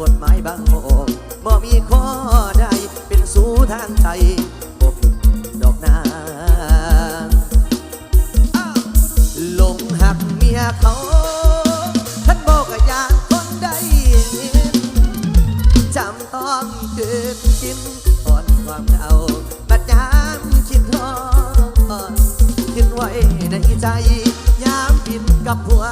กฎหมายบางโมกบ่มีข้อใดเป็นสู่ทางไทยบ่ผิดดอกนาหลงหักเมียเขาท่านบอกยานคนใดจำต้องกินกินอ่อนความเอาบัดยามคิดท้องคิดไว้ในใจ ยามผิดกับหัว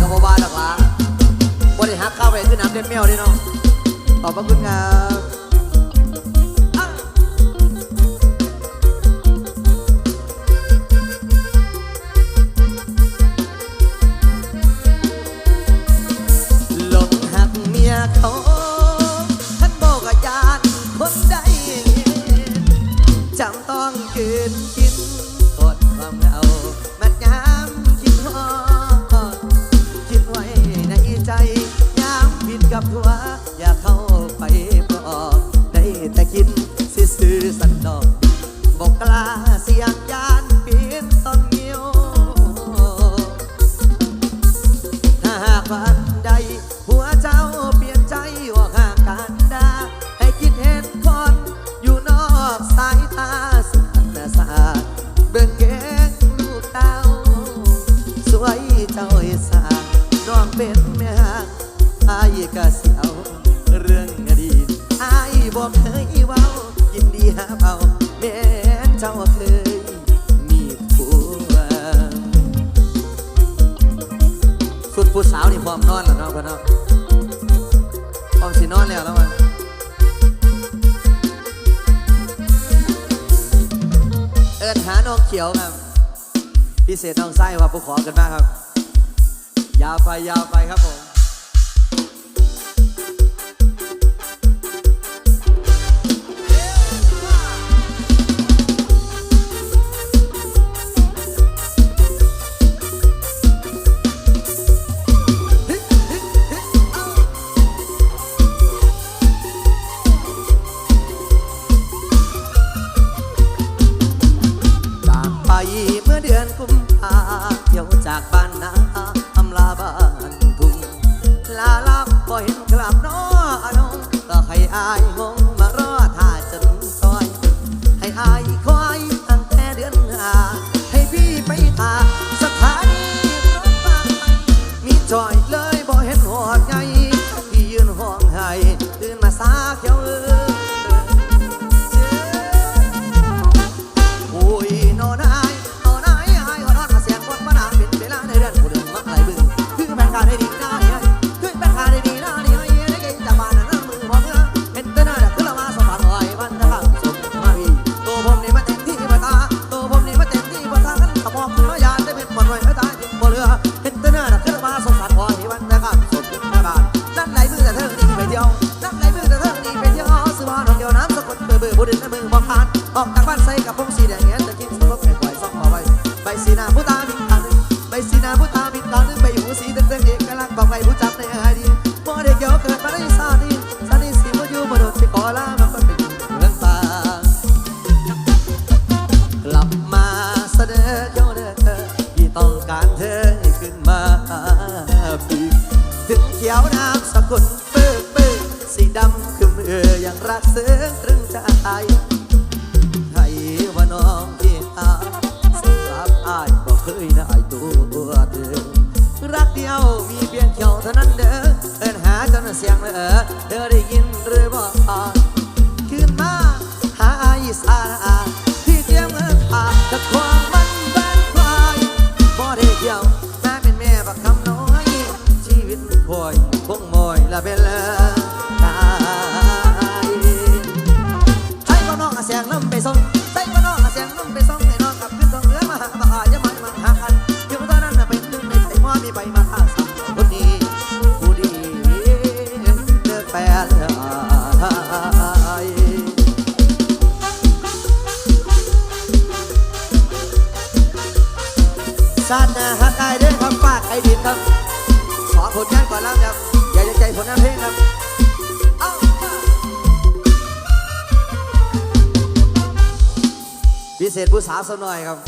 กับบว่ารอกละบริหารเข้าไปขึ้นน้ำเต็มเมี่ยวนี่เนาะขอบพระคุณครับ เจ้าเคยมีผัวสุดผู้สาวนี่พร้อมนอนแล้วเนาะพ่อเนาะพร้อมสินอนแล้วแล้วมันเอิญหาน้องเขียวครับ พิเศษน้องไส้ครับผู้ขอกันมากครับ ยาวไปยาวไปครับผม อดใหญ่ ออกจากบ้านิเศษผู้สาวสักหน่อยครับ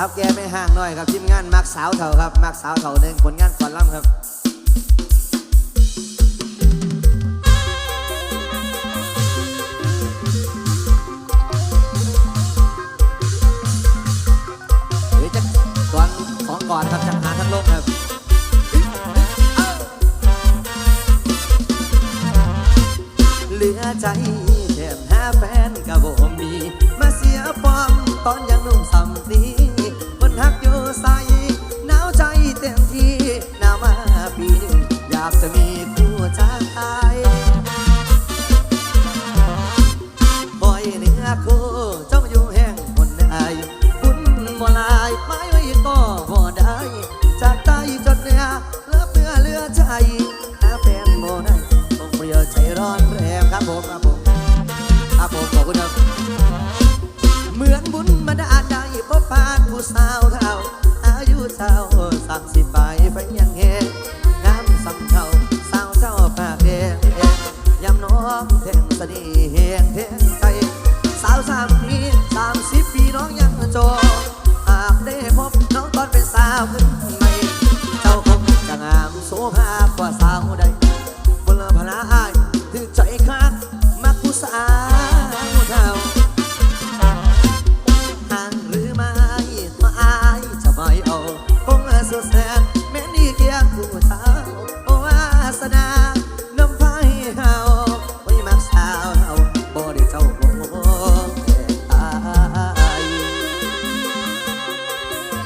าวแกไม่ห่างหน่อยครับทีมงานมักสาวเถ่าครับมักสาวเถ่าหนึ่งผลงานก่อนล่ำครับหรือจะก่อนของกอนครับจังหาทั้งโลกครับเหลือใจแถมแฮแฟนกับ่มี มาเสียปอมตอนยังนุ่มสำนี さい。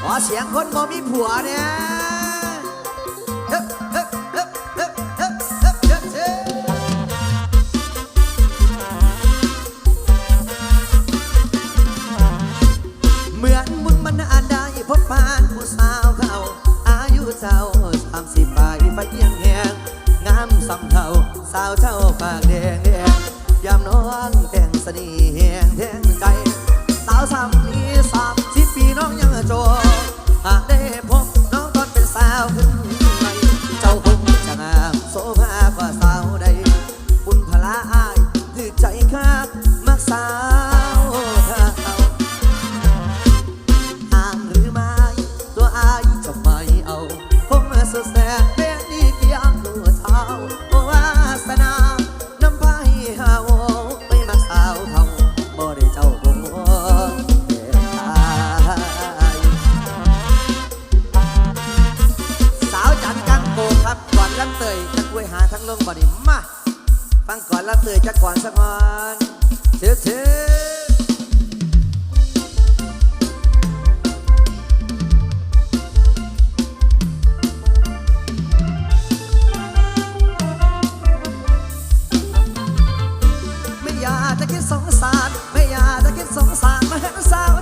ขอเสียงคนบ่มีผัวเนี่ย ฟังก่อนแล้วตื่นจะก่อนสักก่อนชื่อเชื่อไม่อยากจะคิดสงสาร ไม่อยากจะคิดสงสารมาเห็นสาว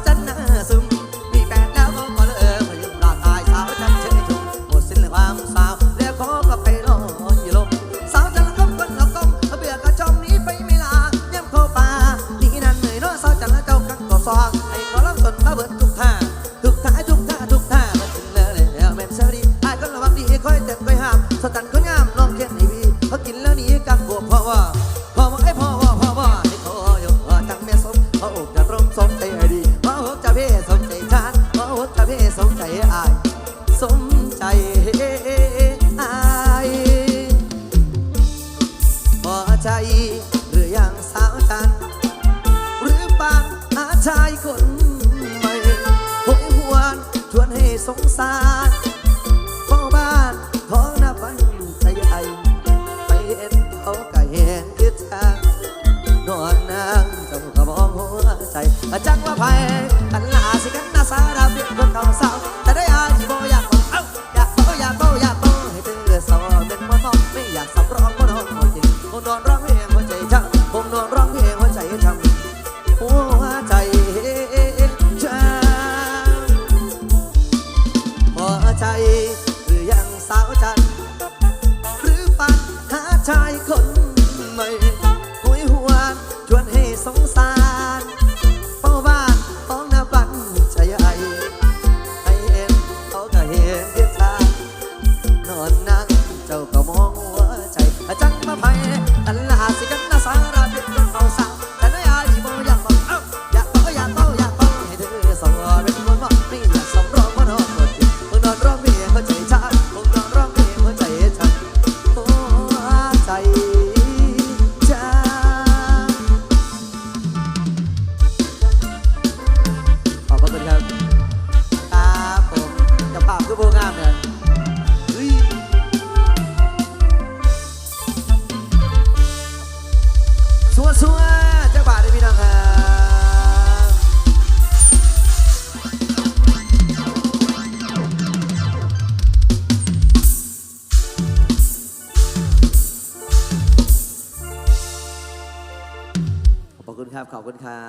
สงสาร คุณครับ